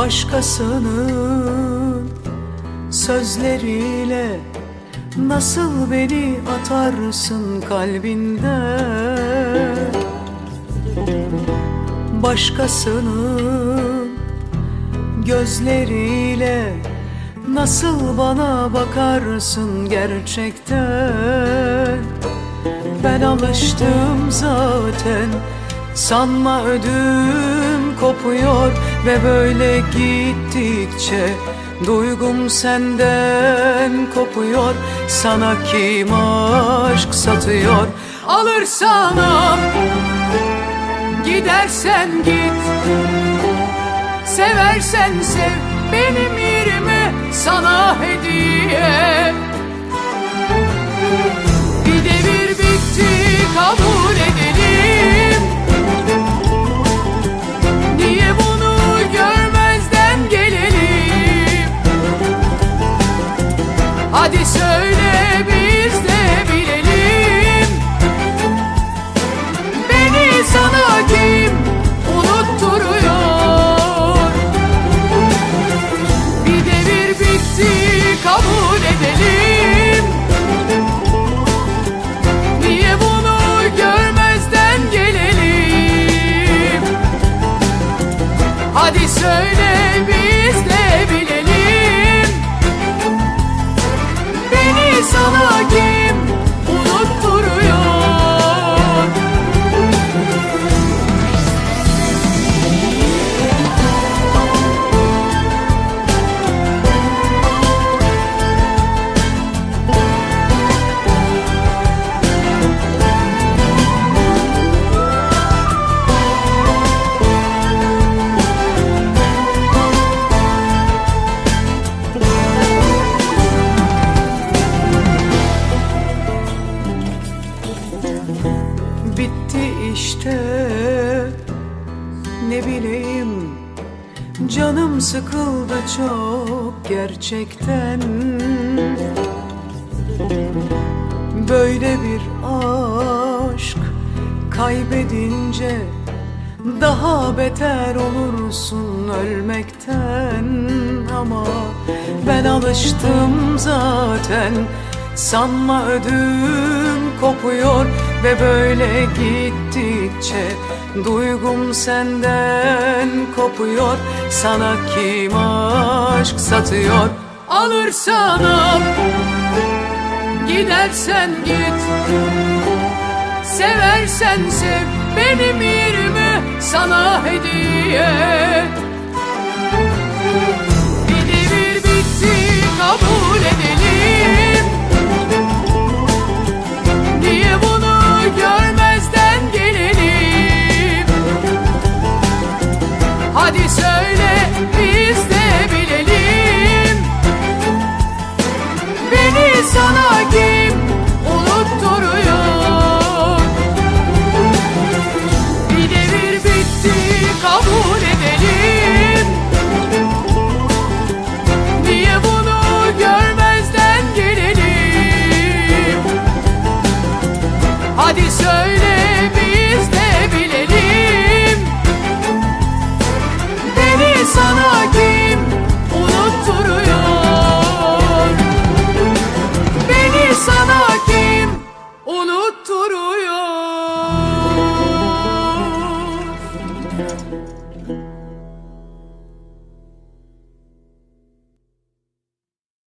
Başkasının sözleriyle Nasıl beni atarsın kalbinden Başkasının gözleriyle Nasıl bana bakarsın gerçekten? Ben alıştım zaten Sanma ödüm kopuyor Ve böyle gittikçe Duygum senden kopuyor. Sana kim aşk satıyor? Alırsan al Gidersen git. Seversen sev. Benim yerime sana hediye Hadi söyle biz de bilelim bileyim Canım sıkıldı çok gerçekten. Böyle bir aşk kaybedince Daha beter olursun ölmekten. Ama ben alıştım zaten Sanma ödüm kopuyor ve böyle gittikçe Duygum senden kopuyor Sana kim aşk satıyor? Alırsan al Gidersen git. Seversen sev Benim yerime sana hediye say